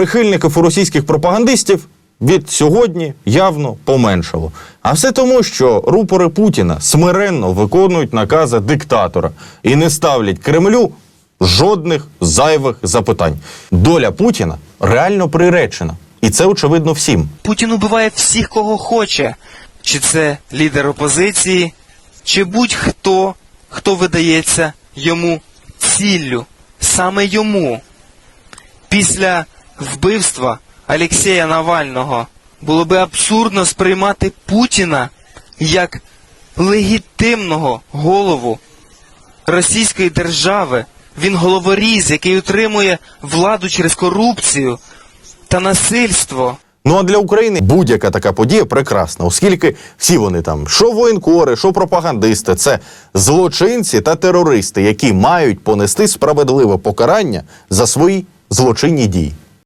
прихильників у російських пропагандистів від сьогодні явно поменшало. А все тому, що рупори Путіна смиренно виконують накази диктатора і не ставлять Кремлю жодних зайвих запитань. Доля Путіна реально приречена, і це очевидно всім. Путін убиває всіх, кого хоче. Чи це лідер опозиції, чи будь-хто, хто видається йому ціллю. Саме йому. Після вбивства Алексея Навального було би абсурдно сприймати Путіна як легітимного голову Російської держави. Він головоріз, який утримує владу через корупцію та насильство. Ну а для України будь-яка така подія прекрасна, оскільки всі вони там, що воєнкори, що пропагандисти, це злочинці та терористи, які мають понести справедливе покарання за свої злочинні дії.